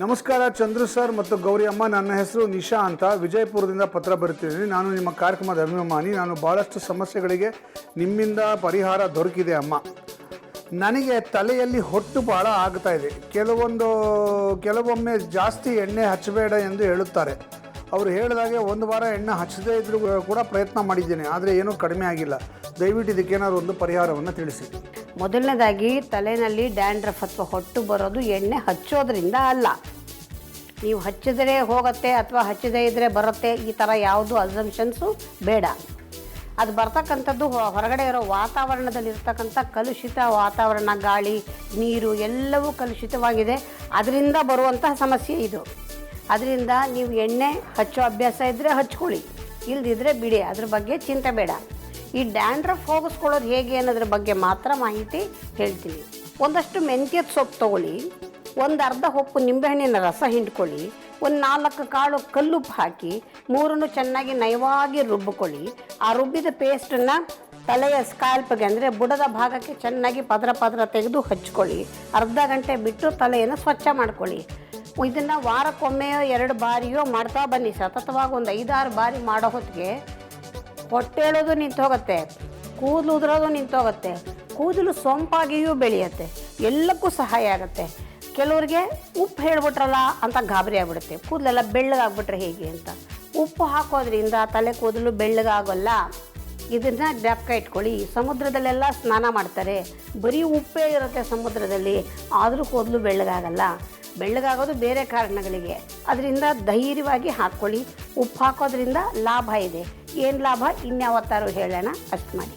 ನಮಸ್ಕಾರ, ಚಂದ್ರು ಸರ್ ಮತ್ತು ಗೌರಿ ಅಮ್ಮ. ನನ್ನ ಹೆಸರು ನಿಶಾ ಅಂತ. ವಿಜಯಪುರದಿಂದ ಪತ್ರ ಬರುತ್ತಿದ್ದೀನಿ ನಾನು ನಿಮ್ಮ ಕಾರ್ಯಕ್ರಮದ ಅಭಿಮಾನಿ. ನಾನು ಭಾಳಷ್ಟು ಸಮಸ್ಯೆಗಳಿಗೆ ನಿಮ್ಮಿಂದ ಪರಿಹಾರ ದೊರಕಿದೆ ಅಮ್ಮ. ನನಗೆ ತಲೆಯಲ್ಲಿ ಹೊಟ್ಟು ಭಾಳ ಆಗ್ತಾ ಇದೆ. ಕೆಲವೊಂದು, ಕೆಲವೊಮ್ಮೆ ಜಾಸ್ತಿ ಎಣ್ಣೆ ಹಚ್ಚಬೇಡ ಎಂದು ಹೇಳುತ್ತಾರೆ. ಅವರು ಹೇಳಿದಾಗೆ ಒಂದು ವಾರ ಎಣ್ಣೆ ಹಚ್ಚದೇ ಇದ್ರೂ ಕೂಡ ಪ್ರಯತ್ನ ಮಾಡಿದ್ದೇನೆ. ಆದರೆ ಏನೂ ಕಡಿಮೆ ಆಗಿಲ್ಲ. ದಯವಿಟ್ಟು ಇದಕ್ಕೇನಾದ್ರು ಒಂದು ಪರಿಹಾರವನ್ನು ತಿಳಿಸಿ. ಮೊದಲನೇದಾಗಿ ತಲೆಯಲ್ಲಿ ಡ್ಯಾಂಡ್ರಫ್ ಅಥವಾ ಹೊಟ್ಟು ಬರೋದು ಎಣ್ಣೆ ಹಚ್ಚೋದ್ರಿಂದ ಅಲ್ಲ. ನೀವು ಹಚ್ಚಿದರೆ ಹೋಗುತ್ತೆ ಅಥವಾ ಹಚ್ಚದೇ ಇದ್ದರೆ ಬರುತ್ತೆ, ಈ ಥರ ಯಾವುದು ಅಸಂಪ್ಷನ್ಸು ಬೇಡ. ಅದು ಬರ್ತಕ್ಕಂಥದ್ದು ಹೊರಗಡೆ ಇರೋ ವಾತಾವರಣದಲ್ಲಿ ಇರ್ತಕ್ಕಂಥ ಕಲುಷಿತ ವಾತಾವರಣ, ಗಾಳಿ, ನೀರು ಎಲ್ಲವೂ ಕಲುಷಿತವಾಗಿದೆ. ಅದರಿಂದ ಬರುವಂತಹ ಸಮಸ್ಯೆ ಇದು. ಅದರಿಂದ ನೀವು ಎಣ್ಣೆ ಹಚ್ಚೋ ಅಭ್ಯಾಸ ಇದ್ದರೆ ಹಚ್ಕೊಳ್ಳಿ. ಇಲ್ಲದಿದ್ದರೆ ಬಿಡಿ, ಅದ್ರ ಬಗ್ಗೆ ಚಿಂತೆ ಬೇಡ. ಈ ಡ್ಯಾಂಡ್ರಫ್ ಹೋಗಿಸ್ಕೊಳ್ಳೋದು ಹೇಗೆ ಅನ್ನೋದ್ರ ಬಗ್ಗೆ ಮಾತ್ರ ಮಾಹಿತಿ ಹೇಳ್ತೀನಿ. ಒಂದಷ್ಟು ಮೆಂತ್ಯದ ಸೊಪ್ಪು ತೊಗೊಳ್ಳಿ, ಒಂದು ಅರ್ಧ ಹೊಪ್ಪು ನಿಂಬೆಹಣ್ಣಿನ ರಸ ಹಿಂಡ್ಕೊಳ್ಳಿ, ಒಂದು ನಾಲ್ಕು ಕಾಳು ಕಲ್ಲುಪ್ಪು ಹಾಕಿ, ಮೂರನ್ನು ಚೆನ್ನಾಗಿ ನಯವಾಗಿ ರುಬ್ಬಿಕೊಳ್ಳಿ ಆ ರುಬ್ಬಿದ ಪೇಸ್ಟನ್ನು ತಲೆಯ ಸ್ಕ್ಯಾಲ್ಪ್ಗೆ ಅಂದರೆ ಬುಡದ ಭಾಗಕ್ಕೆ ಚೆನ್ನಾಗಿ ಪದರ ಪದರ ತೆಗೆದು ಹಚ್ಕೊಳ್ಳಿ. ಅರ್ಧ ಗಂಟೆ ಬಿಟ್ಟು ತಲೆಯನ್ನು ಸ್ವಚ್ಛ ಮಾಡ್ಕೊಳ್ಳಿ. ಇದನ್ನು ವಾರಕ್ಕೊಮ್ಮೆಯೋ ಎರಡು ಬಾರಿಯೋ ಮಾಡ್ತಾ ಬನ್ನಿ ಸತತವಾಗಿ, ಒಂದು ಐದಾರು ಬಾರಿ ಮಾಡೋ ಹೊತ್ತಿಗೆ ಹೊಟ್ಟೆ ಹೇಳೋದು ನಿಂತು ಹೋಗುತ್ತೆ ಕೂದಲು ಉದುರೋದು ನಿಂತು ಹೋಗುತ್ತೆ ಕೂದಲು ಸೊಂಪಾಗಿಯೂ ಬೆಳೆಯುತ್ತೆ, ಎಲ್ಲಕ್ಕೂ ಸಹಾಯ ಆಗುತ್ತೆ. ಕೆಲವ್ರಿಗೆ ಉಪ್ಪು ಹೇಳ್ಬಿಟ್ರಲ್ಲ ಅಂತ ಗಾಬರಿ ಆಗ್ಬಿಡುತ್ತೆ. ಕೂದಲೆಲ್ಲ ಬೆಳ್ಳಗಾಗ್ಬಿಟ್ರೆ ಹೇಗೆ ಅಂತ. ಉಪ್ಪು ಹಾಕೋದ್ರಿಂದ ತಲೆ ಕೂದಲು ಬೆಳ್ಳಗಾಗೋಲ್ಲ. ಇದನ್ನು ಜ್ಞಾಪಕ ಇಟ್ಕೊಳ್ಳಿ. ಸಮುದ್ರದಲ್ಲೆಲ್ಲ ಸ್ನಾನ ಮಾಡ್ತಾರೆ. ಬರೀ ಉಪ್ಪೇ ಇರುತ್ತೆ ಸಮುದ್ರದಲ್ಲಿ, ಆದರೂ ಕೂದಲು ಬೆಳ್ಳಗಾಗಲ್ಲ. ಬೆಳ್ಳಗಾಗೋದು ಬೇರೆ ಕಾರಣಗಳಿಗೆ. ಅದರಿಂದ ಧೈರ್ಯವಾಗಿ ಹಾಕ್ಕೊಳ್ಳಿ. ಉಪ್ಪು ಹಾಕೋದ್ರಿಂದ ಲಾಭ ಇದೆ. ಏನು ಲಾಭ? ಇನ್ಯಾವತ್ತಾರು ಹೇಳೋಣ. ಅಷ್ಟು ಮಾಡಿ.